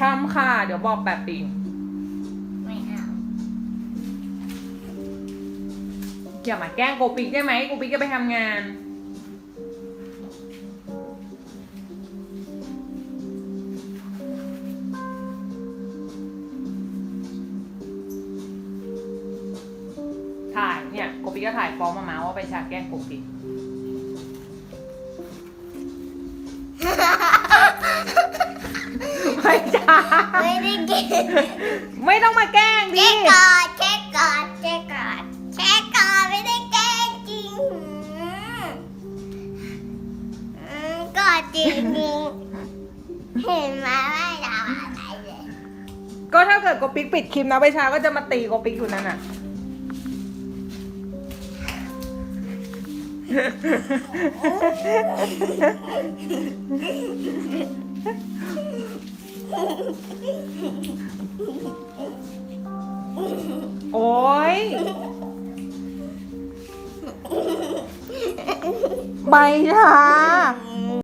ทำค่ะ เดี๋ยวบอกแบบปิงไม่เอาอย่ามาแกล้งโกปิกได้ไหมโกปิกจะไปทำงาน ถ่ายเนี่ยโกปิกก็ถ่ายฟ้องมามาว่าไปชาแกล้งโกปิก ไม่จ้าไม่ได้กินไม่ต้องมาแกล้งดิเช็คก่อนเช็คก่อนเช็คก่อนเช็คก่อนไม่ได้แกล้งจริงหืมอืมก็จริงจริงเห็นไหมไม่ทำอะไรเลยก็ถ้าเกิดโกปิกปิดคลิปนะไปชาก็จะมาตีโกปิกอยู่นั่นน่ะ โอ้ยใบชา